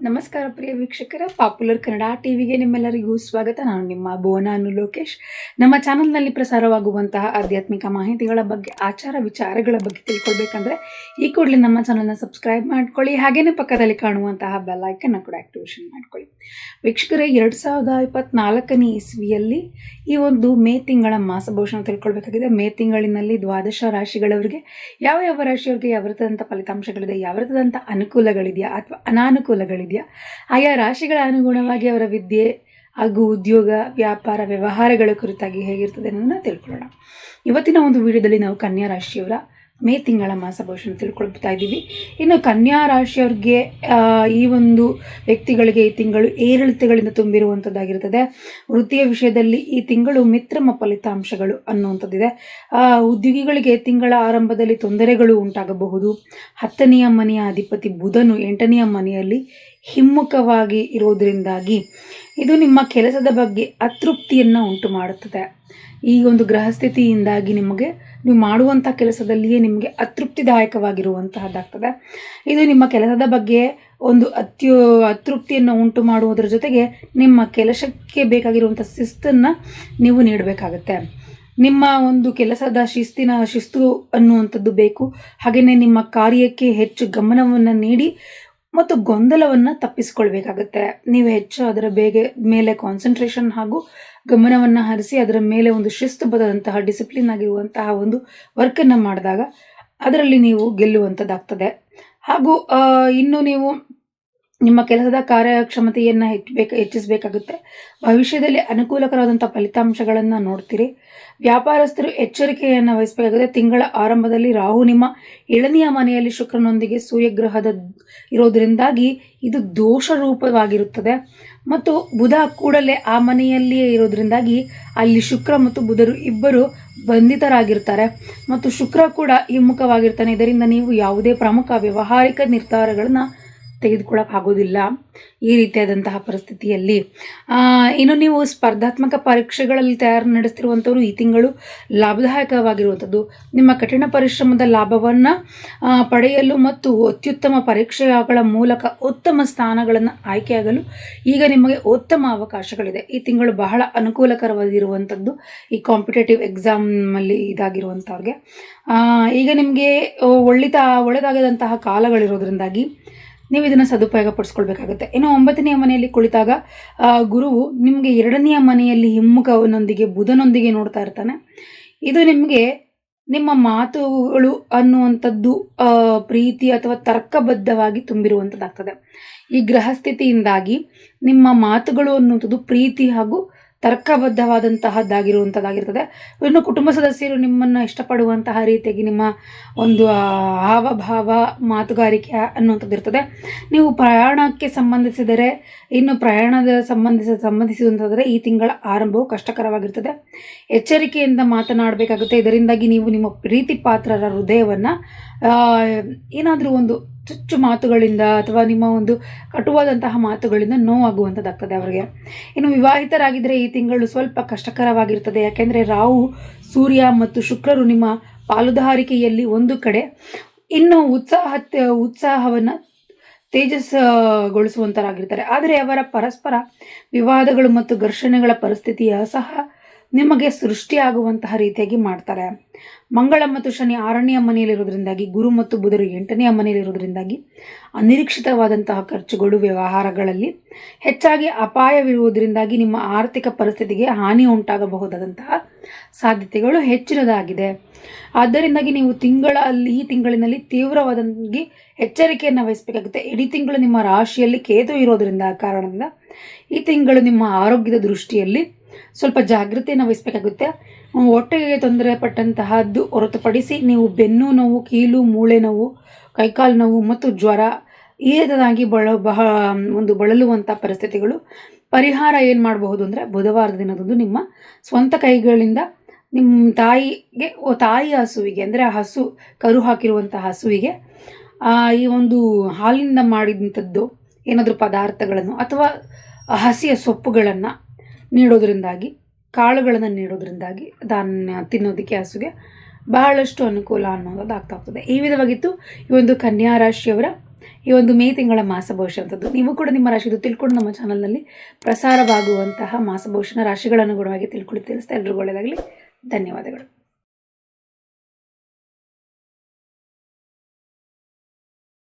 ನಮಸ್ಕಾರ ಪ್ರಿಯ ವೀಕ್ಷಕರ ಪಾಪ್ಯುಲರ್ ಕನ್ನಡ ಟಿವಿಗೆ ನಿಮ್ಮೆಲ್ಲರಿಗೂ ಸ್ವಾಗತ. ನಾನು ನಿಮ್ಮ ಬೋನಾನು ಲೋಕೇಶ್. ನಮ್ಮ ಚಾನಲ್ನಲ್ಲಿ ಪ್ರಸಾರವಾಗುವಂತಹ ಆಧ್ಯಾತ್ಮಿಕ ಮಾಹಿತಿಗಳ ಬಗ್ಗೆ, ಆಚಾರ ವಿಚಾರಗಳ ಬಗ್ಗೆ ತಿಳ್ಕೊಳ್ಬೇಕಂದ್ರೆ, ಈ ಕೂಡಲೇ ನಮ್ಮ ಚಾನಲ್ನ ಸಬ್ಸ್ಕ್ರೈಬ್ ಮಾಡ್ಕೊಳ್ಳಿ. ಹಾಗೇನೇ ಪಕ್ಕದಲ್ಲಿ ಕಾಣುವಂತಹ ಬೆಲ್ ಐಕನ್ನ ಕೂಡ ಆಕ್ಟಿವೇಷನ್ ಮಾಡ್ಕೊಳ್ಳಿ. ವೀಕ್ಷಕರೇ, ಎರಡು ಸಾವಿರದ ಇಪ್ಪತ್ನಾಲ್ಕನೇ ಇಸ್ವಿಯಲ್ಲಿ ಈ ಒಂದು ಮೇ ತಿಂಗಳ ಮಾಸಭೂಷಣ ತಿಳ್ಕೊಳ್ಬೇಕಾಗಿದೆ. ಮೇ ತಿಂಗಳಿನಲ್ಲಿ ದ್ವಾದಶ ರಾಶಿಗಳವರಿಗೆ ಯಾವ ಯಾವ ರಾಶಿಯವರಿಗೆ ಯಾವ ರೀತಿಯಾದಂಥ ಫಲಿತಾಂಶಗಳಿದೆ ಯಾವ ರೀತಿಯಾದಂಥ ಅನುಕೂಲಗಳಿದೆಯಾ ಅಥವಾ ಅನಾನುಕೂಲಗಳಿದೆಯಾ ಆಯಾ ರಾಶಿಗಳ ಅನುಗುಣವಾಗಿ ಅವರ ವಿದ್ಯೆ ಹಾಗೂ ಉದ್ಯೋಗ, ವ್ಯಾಪಾರ, ವ್ಯವಹಾರಗಳ ಕುರಿತಾಗಿ ಹೇಗಿರ್ತದೆ ಅನ್ನೋದನ್ನ ತಿಳ್ಕೊಳ್ಳೋಣ. ಇವತ್ತಿನ ಒಂದು ವಿಡಿಯೋದಲ್ಲಿ ನಾವು ಕನ್ಯಾ ರಾಶಿಯವರ ಮೇ ತಿಂಗಳ ಮಾಸ ಭವಿಷ್ಯ ತಿಳ್ಕೊಳ್ತಾ ಇದ್ದೀವಿ. ಇನ್ನು ಕನ್ಯಾ ರಾಶಿಯವ್ರಿಗೆ ಈ ಒಂದು ವ್ಯಕ್ತಿಗಳಿಗೆ ಈ ತಿಂಗಳು ಏರಿಳಿತಗಳಿಂದ ತುಂಬಿರುವಂಥದ್ದಾಗಿರ್ತದೆ ವೃತ್ತಿಯ ವಿಷಯದಲ್ಲಿ ಈ ತಿಂಗಳು ಮಿತ್ರಮ ಫಲಿತಾಂಶಗಳು ಅನ್ನುವಂಥದ್ದಿದೆ. ಉದ್ಯೋಗಿಗಳಿಗೆ ತಿಂಗಳ ಆರಂಭದಲ್ಲಿ ತೊಂದರೆಗಳು ಉಂಟಾಗಬಹುದು. ಹತ್ತನೆಯ ಮನೆಯ ಅಧಿಪತಿ ಬುಧನು ಎಂಟನೆಯ ಮನೆಯಲ್ಲಿ ಹಿಮ್ಮುಖವಾಗಿ ಇರೋದರಿಂದಾಗಿ ಇದು ನಿಮ್ಮ ಕೆಲಸದ ಬಗ್ಗೆ ಅತೃಪ್ತಿಯನ್ನು ಉಂಟು ಮಾಡುತ್ತದೆ. ಈ ಒಂದು ಗ್ರಹಸ್ಥಿತಿಯಿಂದಾಗಿ ನಿಮಗೆ ನೀವು ಮಾಡುವಂಥ ಕೆಲಸದಲ್ಲಿಯೇ ನಿಮಗೆ ಅತೃಪ್ತಿದಾಯಕವಾಗಿರುವಂತಹದ್ದಾಗ್ತದೆ. ಇದು ನಿಮ್ಮ ಕೆಲಸದ ಬಗ್ಗೆ ಒಂದು ಅತ್ಯು ಅತೃಪ್ತಿಯನ್ನು ಉಂಟು ಮಾಡುವುದರ ಜೊತೆಗೆ ನಿಮ್ಮ ಕೆಲಸಕ್ಕೆ ಬೇಕಾಗಿರುವಂಥ ಶಿಸ್ತನ್ನು ನೀವು ನೀಡಬೇಕಾಗತ್ತೆ. ನಿಮ್ಮ ಒಂದು ಕೆಲಸದ ಶಿಸ್ತಿನ ಶಿಸ್ತು ಅನ್ನುವಂಥದ್ದು ಬೇಕು. ಹಾಗೆಯೇ ನಿಮ್ಮ ಕಾರ್ಯಕ್ಕೆ ಹೆಚ್ಚು ಗಮನವನ್ನು ನೀಡಿ ಮತ್ತು ಗೊಂದಲವನ್ನು ತಪ್ಪಿಸ್ಕೊಳ್ಬೇಕಾಗತ್ತೆ. ನೀವು ಹೆಚ್ಚು ಅದರ ಬೇಗೆ ಮೇಲೆ ಕಾನ್ಸಂಟ್ರೇಷನ್ ಹಾಗೂ ಗಮನವನ್ನು ಹರಿಸಿ ಅದರ ಮೇಲೆ ಒಂದು ಶಿಸ್ತುಬದ್ಧದಂತಹ ಡಿಸಿಪ್ಲಿನ್ ಆಗಿರುವಂತಹ ಒಂದು ವರ್ಕನ್ನು ಮಾಡಿದಾಗ ಅದರಲ್ಲಿ ನೀವು ಗೆಲ್ಲುವಂಥದ್ದಾಗ್ತದೆ ಹಾಗೂ ಇನ್ನು ನೀವು ನಿಮ್ಮ ಕೆಲಸದ ಕಾರ್ಯಕ್ಷಮತೆಯನ್ನು ಹೆಚ್ಚಬೇಕು ಹೆಚ್ಚಿಸಬೇಕಾಗುತ್ತೆ. ಭವಿಷ್ಯದಲ್ಲಿ ಅನುಕೂಲಕರವಾದಂಥ ಫಲಿತಾಂಶಗಳನ್ನು ನೋಡ್ತೀರಿ. ವ್ಯಾಪಾರಸ್ಥರು ಎಚ್ಚರಿಕೆಯನ್ನು ವಹಿಸಬೇಕಾಗುತ್ತೆ. ತಿಂಗಳ ಆರಂಭದಲ್ಲಿ ರಾಹು ನಿಮ್ಮ ಏಳನೆಯ ಮನೆಯಲ್ಲಿ ಶುಕ್ರನೊಂದಿಗೆ ಸೂರ್ಯಗ್ರಹದ ಇರೋದರಿಂದಾಗಿ ಇದು ದೋಷ ರೂಪವಾಗಿರುತ್ತದೆ ಮತ್ತು ಬುಧ ಕೂಡಲೇ ಆ ಮನೆಯಲ್ಲಿಯೇ ಇರೋದರಿಂದಾಗಿ ಅಲ್ಲಿ ಶುಕ್ರ ಮತ್ತು ಬುಧರು ಇಬ್ಬರು ಬಂಧಿತರಾಗಿರ್ತಾರೆ. ಮತ್ತು ಶುಕ್ರ ಕೂಡ ಹಿಮ್ಮುಖವಾಗಿರ್ತಾನೆ. ಇದರಿಂದ ನೀವು ಯಾವುದೇ ಪ್ರಮುಖ ವ್ಯವಹಾರಿಕ ನಿರ್ಧಾರಗಳನ್ನು ತೆಗೆದುಕೊಳ್ಳೋಕೆ ಆಗೋದಿಲ್ಲ ಈ ರೀತಿಯಾದಂತಹ ಪರಿಸ್ಥಿತಿಯಲ್ಲಿ. ಇನ್ನು ನೀವು ಸ್ಪರ್ಧಾತ್ಮಕ ಪರೀಕ್ಷೆಗಳಲ್ಲಿ ತಯಾರು ನಡೆಸ್ತಿರುವಂಥವ್ರು ಈ ತಿಂಗಳು ಲಾಭದಾಯಕವಾಗಿರುವಂಥದ್ದು. ನಿಮ್ಮ ಕಠಿಣ ಪರಿಶ್ರಮದ ಲಾಭವನ್ನು ಪಡೆಯಲು ಮತ್ತು ಅತ್ಯುತ್ತಮ ಪರೀಕ್ಷೆಗಳ ಮೂಲಕ ಉತ್ತಮ ಸ್ಥಾನಗಳನ್ನು ಆಯ್ಕೆಯಾಗಲು ಈಗ ನಿಮಗೆ ಉತ್ತಮ ಅವಕಾಶಗಳಿದೆ. ಈ ತಿಂಗಳು ಬಹಳ ಅನುಕೂಲಕರವಾಗಿರುವಂಥದ್ದು. ಈ ಕಾಂಪಿಟೇಟಿವ್ ಎಕ್ಸಾಮಲ್ಲಿ ಇದಾಗಿರುವಂಥವ್ರಿಗೆ. ಈಗ ನಿಮಗೆ ಒಳ್ಳಿತ, ಒಳ್ಳೆದಾಗದಂತಹ ಕಾಲಗಳಿರೋದ್ರಿಂದಾಗಿ ನೀವು ಇದನ್ನು ಸದುಪಯೋಗ ಪಡಿಸ್ಕೊಳ್ಬೇಕಾಗುತ್ತೆ. ಇನ್ನು ಒಂಬತ್ತನೆಯ ಮನೆಯಲ್ಲಿ ಕುಳಿತಾಗ ಗುರುವು ನಿಮಗೆ ಎರಡನೆಯ ಮನೆಯಲ್ಲಿ ಹಿಮ್ಮುಖವನೊಂದಿಗೆ ಬುಧನೊಂದಿಗೆ ನೋಡ್ತಾ ಇರ್ತಾನೆ. ಇದು ನಿಮಗೆ ನಿಮ್ಮ ಮಾತುಗಳು ಅನ್ನುವಂಥದ್ದು ಪ್ರೀತಿ ಅಥವಾ ತರ್ಕಬದ್ಧವಾಗಿ ತುಂಬಿರುವಂಥದ್ದಾಗ್ತದೆ. ಈ ಗ್ರಹಸ್ಥಿತಿಯಿಂದಾಗಿ ನಿಮ್ಮ ಮಾತುಗಳು ಅನ್ನುವಂಥದ್ದು ಪ್ರೀತಿ ಹಾಗೂ ತರ್ಕಬದ್ಧವಾದಂತಹದ್ದಾಗಿರುವಂಥದ್ದಾಗಿರ್ತದೆ ಇನ್ನು ಕುಟುಂಬ ಸದಸ್ಯರು ನಿಮ್ಮನ್ನು ಇಷ್ಟಪಡುವಂತಹ ರೀತಿಯಾಗಿ ನಿಮ್ಮ ಒಂದು ಹಾವಭಾವ ಮಾತುಗಾರಿಕೆ ಅನ್ನುವಂಥದ್ದು ಇರ್ತದೆ ನೀವು ಪ್ರಯಾಣಕ್ಕೆ ಸಂಬಂಧಿಸಿದರೆ, ಇನ್ನು ಪ್ರಯಾಣದ ಸಂಬಂಧಿಸ ಸಂಬಂಧಿಸಿದಂತಾದರೆ ಈ ತಿಂಗಳ ಆರಂಭವು ಕಷ್ಟಕರವಾಗಿರ್ತದೆ. ಎಚ್ಚರಿಕೆಯಿಂದ ಮಾತನಾಡಬೇಕಾಗುತ್ತೆ. ಇದರಿಂದಾಗಿ ನೀವು ನಿಮ್ಮ ಪ್ರೀತಿ ಪಾತ್ರರ ಹೃದಯವನ್ನು ಏನಾದರೂ ಒಂದು ಚುಚ್ಚು ಮಾತುಗಳಿಂದ ಅಥವಾ ನಿಮ್ಮ ಒಂದು ಕಟುವಾದಂತಹ ಮಾತುಗಳಿಂದ ನೋವಾಗುವಂಥದ್ದಾಗ್ತದೆ ಅವರಿಗೆ. ಇನ್ನು ವಿವಾಹಿತರಾಗಿದ್ದರೆ ಈ ತಿಂಗಳು ಸ್ವಲ್ಪ ಕಷ್ಟಕರವಾಗಿರ್ತದೆ. ಯಾಕೆಂದರೆ ರಾಹು, ಸೂರ್ಯ ಮತ್ತು ಶುಕ್ರರು ನಿಮ್ಮ ಪಾಲುದಾರಿಕೆಯಲ್ಲಿ ಒಂದು ಕಡೆ. ಇನ್ನು ಉತ್ಸಾಹ, ಉತ್ಸಾಹವನ್ನು ತೇಜಸ್ಗೊಳಿಸುವಂತರಾಗಿರ್ತಾರೆ ಆದರೆ ಅವರ ಪರಸ್ಪರ ವಿವಾದಗಳು ಮತ್ತು ಘರ್ಷಣೆಗಳ ಪರಿಸ್ಥಿತಿಯ ಸಹ ನಿಮಗೆ ಸೃಷ್ಟಿಯಾಗುವಂತಹ ರೀತಿಯಾಗಿ ಮಾಡ್ತಾರೆ. ಮಂಗಳ ಮತ್ತು ಶನಿ ಆರನೆಯ ಮನೆಯಲ್ಲಿರೋದ್ರಿಂದಾಗಿ ಗುರು ಮತ್ತು ಬುಧರು ಎಂಟನೆಯ ಮನೆಯಲ್ಲಿರೋದ್ರಿಂದಾಗಿ ಅನಿರೀಕ್ಷಿತವಾದಂತಹ ಖರ್ಚುಗಳು, ವ್ಯವಹಾರಗಳಲ್ಲಿ ಹೆಚ್ಚಾಗಿ ಅಪಾಯವಿರುವುದರಿಂದಾಗಿ ನಿಮ್ಮ ಆರ್ಥಿಕ ಪರಿಸ್ಥಿತಿಗೆ ಹಾನಿ ಉಂಟಾಗಬಹುದಾದಂತಹ ಸಾಧ್ಯತೆಗಳು ಹೆಚ್ಚಿನದಾಗಿದೆ. ಆದ್ದರಿಂದಾಗಿ ನೀವು ತಿಂಗಳಲ್ಲಿ ಈ ತಿಂಗಳಿನಲ್ಲಿ ತೀವ್ರವಾದಂಗೆ ಎಚ್ಚರಿಕೆಯನ್ನು ವಹಿಸಬೇಕಾಗುತ್ತೆ. ಇಡೀ ತಿಂಗಳು ನಿಮ್ಮ ರಾಶಿಯಲ್ಲಿ ಕೇತು ಇರೋದರಿಂದ ಕಾರಣದಿಂದ ಈ ತಿಂಗಳು ನಿಮ್ಮ ಆರೋಗ್ಯದ ದೃಷ್ಟಿಯಲ್ಲಿ ಸ್ವಲ್ಪ ಜಾಗೃತಿಯನ್ನು ವಹಿಸಬೇಕಾಗುತ್ತೆ ಹೊಟ್ಟೆಗೆ ತೊಂದರೆ ಪಟ್ಟಂತಹದ್ದು ಹೊರತುಪಡಿಸಿ ನೀವು ಬೆನ್ನು ನೋವು, ಕೀಲು, ಮೂಳೆ ನೋವು, ಕೈಕಾಲು ನೋವು ಮತ್ತು ಜ್ವರ ರೀತಿಯಾಗಿ ಬಳ, ಬಹ, ಒಂದು ಬಳಲುವಂಥ ಪರಿಸ್ಥಿತಿಗಳು. ಪರಿಹಾರ ಏನು ಮಾಡಬಹುದು ಅಂದರೆ ಬುಧವಾರದ ದಿನದಂದು ನಿಮ್ಮ ಸ್ವಂತ ಕೈಗಳಿಂದ ನಿಮ್ಮ ತಾಯಿಗೆ ತಾಯಿ ಹಸುವಿಗೆ, ಅಂದರೆ ಆ ಹಸು ಕರು ಹಾಕಿರುವಂಥ ಹಸುವಿಗೆ ಈ ಒಂದು ಹಾಲಿನಿಂದ ಮಾಡಿದಂಥದ್ದು ಏನಾದರೂ ಪದಾರ್ಥಗಳನ್ನು ಅಥವಾ ಹಸಿಯ ಸೊಪ್ಪುಗಳನ್ನು ನೀಡೋದ್ರಿಂದಾಗಿ, ಕಾಳುಗಳನ್ನು ನೀಡೋದ್ರಿಂದಾಗಿ ಧಾನ್ಯ ತಿನ್ನೋದಕ್ಕೆ ಹಸುಗೆ ಬಹಳಷ್ಟು ಅನುಕೂಲ ಅನ್ನೋದು ಆಗ್ತಾ ಹೋಗ್ತದೆ. ಈ ವಿಧವಾಗಿತ್ತು ಈ ಒಂದು ಕನ್ಯಾ ರಾಶಿಯವರ ಈ ಒಂದು ಮೇ ತಿಂಗಳ ಮಾಸ ಭವಿಷ್ಯ ಅಂತದ್ದು ನೀವು ಕೂಡ ನಿಮ್ಮ ರಾಶಿದು ತಿಳ್ಕೊಂಡು ನಮ್ಮ ಚಾನಲ್ನಲ್ಲಿ ಪ್ರಸಾರವಾಗುವಂತಹ ಮಾಸ ಭವಿಷ್ಯನ ರಾಶಿಗಳನುಗುಣವಾಗಿ ತಿಳ್ಕೊಳ್ಳಿ ತಿಳಿಸ್ತಾ ಎಲ್ರಿಗೂ ಒಳ್ಳೆಯದಾಗಲಿ. ಧನ್ಯವಾದಗಳು.